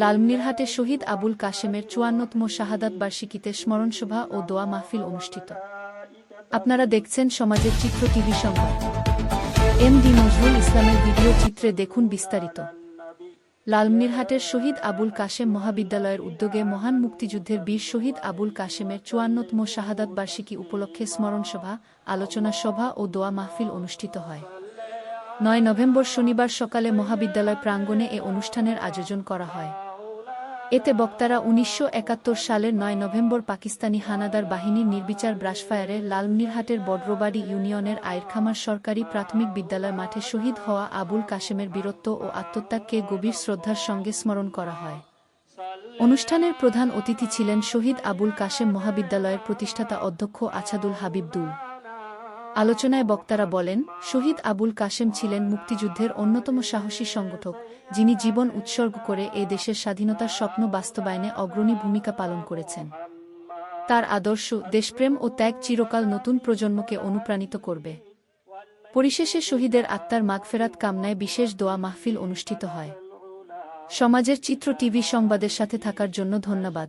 লালমনিরহাটে শহীদ আবুল কাশেমের চুয়ান্নতম শাহাদাত বার্ষিকীতে স্মরণসভা ও দোয়া মাহফিল অনুষ্ঠিত। আপনারা দেখছেন সমাজের চিত্র টিভি সংবাদ। এম ডি নজরুল ইসলামের ভিডিও চিত্রে দেখুন বিস্তারিত। লালমনিরহাটের শহীদ আবুল কাশেম মহাবিদ্যালয়ের উদ্যোগে মহান মুক্তিযুদ্ধের বীর শহীদ আবুল কাশেমের চুয়ান্নতম শাহাদাত বার্ষিকী উপলক্ষে স্মরণসভা, আলোচনা সভা ও দোয়া মাহফিল অনুষ্ঠিত হয়। নয় নভেম্বর শনিবার সকালে মহাবিদ্যালয় প্রাঙ্গণে এ অনুষ্ঠানের আয়োজন করা হয়। এতে বক্তারা উনিশশো একাত্তর সালের নয় নভেম্বর পাকিস্তানি হানাদার বাহিনীর নির্বিচার ব্রাশফায়ারে লালমনিরহাটের বড্রবাড়ি ইউনিয়নের আইরখামার সরকারি প্রাথমিক বিদ্যালয় মাঠে শহীদ হওয়া আবুল কাশেমের বীরত্ব ও আত্মত্যাগকে গভীর শ্রদ্ধার সঙ্গে স্মরণ করা হয়। অনুষ্ঠানের প্রধান অতিথি ছিলেন শহীদ আবুল কাশেম মহাবিদ্যালয়ের প্রতিষ্ঠাতা অধ্যক্ষ আছাদুল হাবিবদুল আলোচনায় বক্তারা বলেন, শহীদ আবুল কাশেম ছিলেন মুক্তিযুদ্ধের অন্যতম সাহসী সংগঠক, যিনি জীবন উৎসর্গ করে এ দেশের স্বাধীনতার স্বপ্ন বাস্তবায়নে অগ্রণী ভূমিকা পালন করেছেন। তার আদর্শ, দেশপ্রেম ও ত্যাগ চিরকাল নতুন প্রজন্মকে অনুপ্রাণিত করবে। পরিশেষে শহীদের আত্মার মাগফেরাত কামনায় বিশেষ দোয়া মাহফিল অনুষ্ঠিত হয়। সমাজের চিত্র টিভি সংবাদের সাথে থাকার জন্য ধন্যবাদ।